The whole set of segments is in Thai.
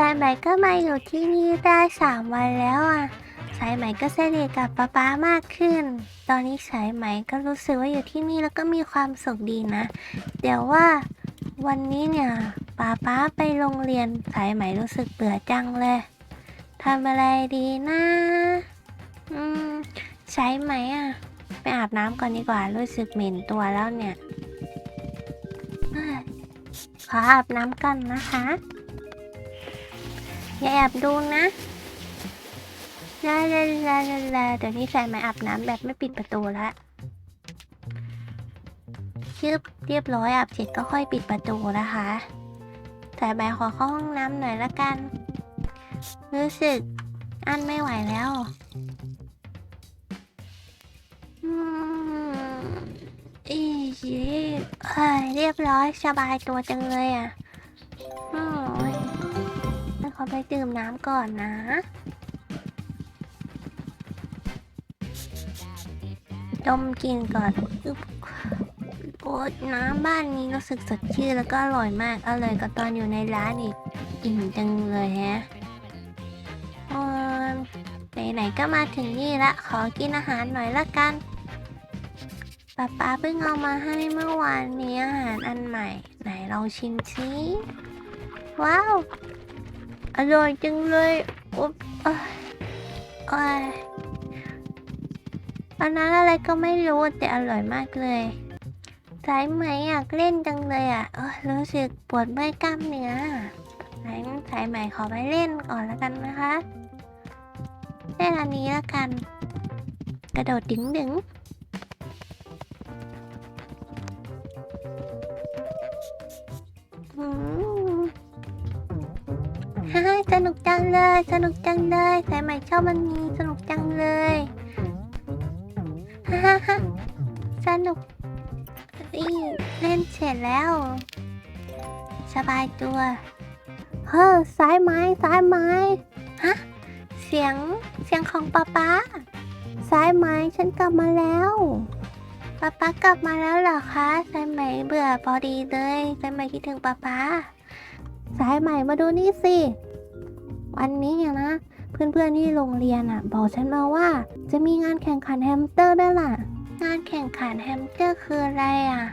สายไหมก็มาอยู่ที่นี่ได้สามวันแล้วอะ สายไหมก็สนิทกับป๊าป๊ามากขึ้น ตอนนี้สายไหมก็รู้สึกว่าอยู่ที่นี่แล้วก็มีความสุขดีนะ เดี๋ยวว่าวันนี้เนี่ยป๊าป๊าไปโรงเรียนสายไหมรู้สึกเบื่อจังเลยทำอะไรดีนะ อืมสายไหมอะ ไปอาบน้ำก่อนดีกว่ารู้สึกเหม็นตัวแล้วเนี่ยเอ้ยขออาบน้ำกันนะคะ อย่าแอบดูนะลาลาลาลาลาเดี๋ยวนี้ใส่ไมาอาบน้ำแบบไม่ปิดประตูละชืบเรียบร้อยอาบเสร็จก็ค่อยปิดประตูนะคะใส่ใบขอเข้าห้องน้ำหน่อยละกัน รู้สึกอันไม่ไหวแล้วอืมอีเฮ้ยเรียบร้อยสบายตัวจังเลยอะ ไปดื่มน้ำก่อนนะดมกลินก่อนอึ๊บโอ้ยน้ำบ้านนี้รู้สึกสดชื่นแล้วก็อร่อยมากอร่อยกว่าตอนอยู่ในร้านอีกอิ่มจังเลยแฮะไหนๆก็มาถึงนี่ละขอกินอาหารหน่อยละกันป๊าป๊าเพิ่งเอามาให้เมื่อวานนี้อาหารอันใหม่ ไหนลองชิมซิว้าว อร่อยจังเลยอุ๊บเอ้ยเอ้ยอันนั้นอะไรก็ไม่รู้แต่อร่อยมากเลยสายไหมอยากเล่นจังเลยอะเออรู้สึกปวดเมื่อยกล้ามเนื้อไหนสายไหมขอไปเล่นก่อนแล้วกันนะคะเล่นอันนี้แล้วกัน กระโดดดึงดึง สนุกจังเลย สนุกจังเลยสายใหม่ชอบมันนี้สนุกจังเลยฮ่าฮ่าฮ่าสนุกอีเล่นเสร็จแล้ว สบายตัวเฮ้อสายไม้สายไม้ฮะเสียงเสียงของป๊าป๊าสายไม้ฉันกลับมาแล้วป๊าป๊ากลับมาแล้วเหรอคะสายไหมเบื่อพอดีเลยสายไหมคิดถึงป๊าป๊าสายใหม่มาดูนี่สิ วันนี้อะนะเพื่อนๆที่โรงเรียนอะ บอกฉันมาว่า จะมีงานแข่งขันแฮมสเตอร์ด้วยล่ะ งานแข่งขันแฮมสเตอร์คืออะไรอะ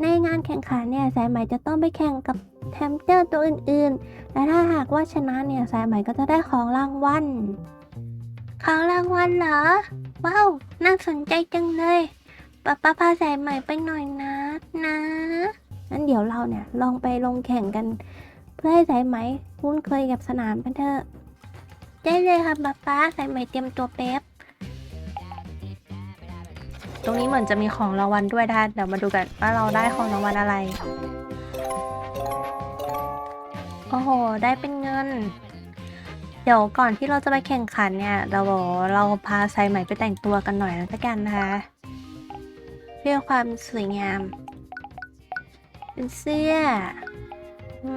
ในงานแข่งขันเนี่ยสายใหม่จะต้องไปแข่งกับแฮมสเตอร์ตัวอื่นๆ และถ้าหากว่าชนะเนี่ยสายใหม่ก็จะได้ของรางวัล ของรางวัลเหรอ ว้าว น่าสนใจจังเลยป้าป้าพาสายใหม่ไปหน่อยนะนะงั้นเดี๋ยวเราเนี่ยลองไปลงแข่งกัน พื่อให้สายไหมคุ้นเคยกับสนามกันเถอะได้เลยค่ะป๊าป๊าสายไหมเตรียมตัวแป๊บตรงนี้เหมือนจะมีของรางวัลด้วยนะคะเดี๋ยวมาดูกันว่าเราได้ของรางวัลอะไร โอ้โห ได้เป็นเงิน เดี๋ยวก่อนที่เราจะไปแข่งขันเนี่ย เราบอกเราพาไซใหมไปแต่งตัวกันหน่อยแล้วกันนะคะเพื่อความสวยงาม เป็นเสื้อ อื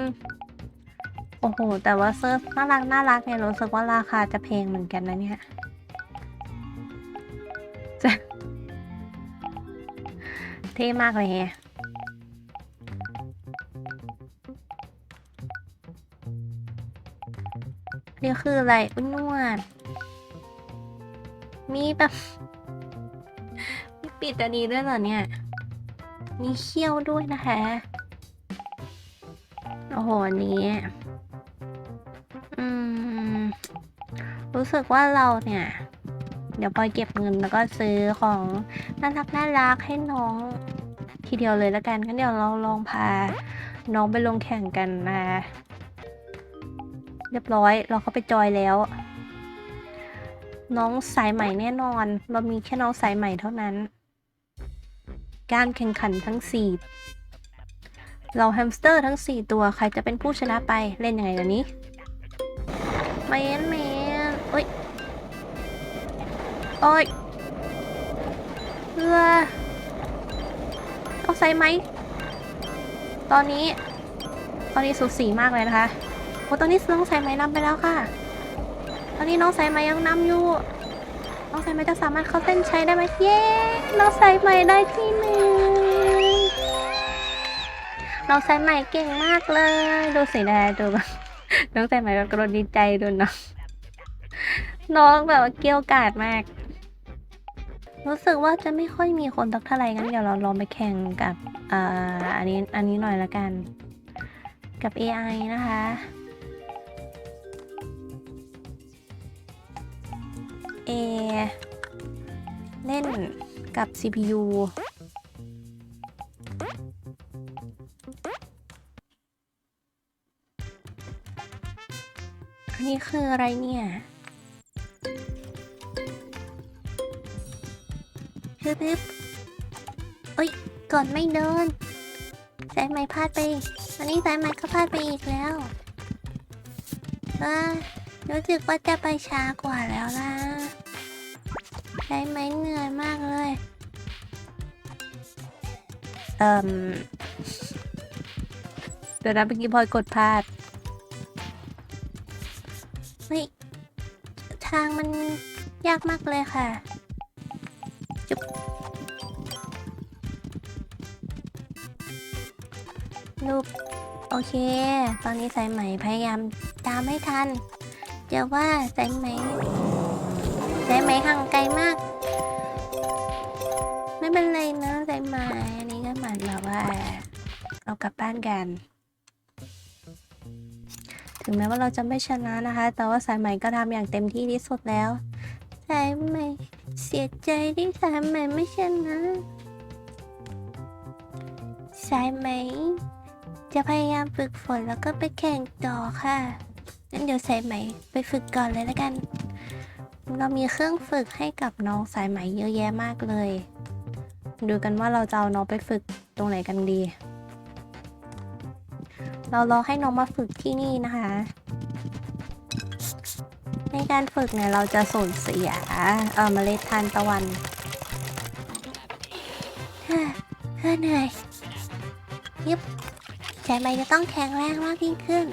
มโอ้โห แต่ว่าเสื้อน่ารักน่ารักเนี่ยรู้สึกว่าราคาจะแพงเหมือนกันนะเนี่ยจะเท่มากเลยแฮะนี่คืออะไรอุ้นวด มีแบบมีปิดอันนี้ด้วยเหรอเนี่ย มีเขี้ยวด้วยนะคะ โอ้โหอันนี้ อืม รู้สึกว่าเราเนี่ย เดี๋ยวปอยเก็บเงินแล้วก็ซื้อของน่ารักน่ารักให้น้อง ทีเดียวเลยแล้วกันงั้นเดี๋ยวเราลองพา น้องไปลงแข่งกันนะ เรียบร้อยเราเข้าไปจอยแล้ว น้องสายใหม่แน่นอน เรามีแค่น้องสายใหม่เท่านั้น การแข่งขันทั้งสี่ เราแฮมสเตอร์ทั้งสี่ตัวใครจะเป็นผู้ชนะไปเล่นยังไงกันนี้แมนแมนเอ้ยโอ้ยเรือต้องใส่ไหม ตอนนี้ ตอนนี้สูสีมากเลยนะคะโอ้ตอนนี้น้องใสายไหมนำไปแล้วค่ะ ตอนนี้น้องใสายไหมยังนำอยู่น้องใสายไหมจะสามารถเข้าเส้นชัยได้ไหมเย้น้องใสายไหมได้ที่หนึ่ง น้องสายใหม่เก่งมากเลย ดูสินะดูแบบน้องสายใหม่แบบกระโดดดีใจดูเนาะน้องแบบว่าเกี้ยวกาดมาก รู้สึกว่าจะไม่ค่อยมีคนสักเท่าไหร่งั้นเดี๋ยวเราลองไปแข่งกับอ่าอันนี้อันนี้หน่อยละกัน กับ AI นะคะ A เล่นกับ CPU อันนี้คืออะไรเนี่ยฮึบฮึบเอ้ยก่อนไม่เดินสายไหมพลาดไปอันนี้สายไหมก็พลาดไปอีกแล้วเอ้ยรู้สึกว่าจะไปช้ากว่าแล้วนะสายไหมเหนื่อยมากเลยเอ่ม เดี๋ยวนะเมื่อกี้พลอยกดพลาด เฮ้ย ทางมันยากมากเลยค่ะ จุ๊บรูปโอเค ตอนนี้สายไหมพยายามตามให้ทันเดี๋ยวว่าสายไหมสายไหมห่างไกลมาก ไม่เป็นไรนะสายไหมอันนี้ก็เหมือนแบบว่า เรากลับบ้านกัน ถึงแม้ว่าเราจะไม่ชนะนะคะ แต่ว่าสายไหม่ก็ทำอย่างเต็มที่ที่สุดแล้ว สายไหม่เสียใจที่สายไหม่ไม่ชนะ สายไหม่จะพยายามฝึกฝนแล้วก็ไปแข่งต่อค่ะ งั้นเดี๋ยวสายไหม่ไปฝึกก่อนเลยแล้วกัน เรามีเครื่องฝึกให้กับน้องสายไหม่เยอะแยะมากเลย ดูกันว่าเราจะเอาน้องไปฝึกตรงไหนกันดี เรารอให้น้องมาฝึกที่นี่นะคะ ในการฝึกเนี่ยเราจะสูญเสียเออเมล็ดทานตะวันฮ่าฮ่าเหนื่อยยิบใจไม่จะต้องแข็งแรงมากยิ่งขึ้น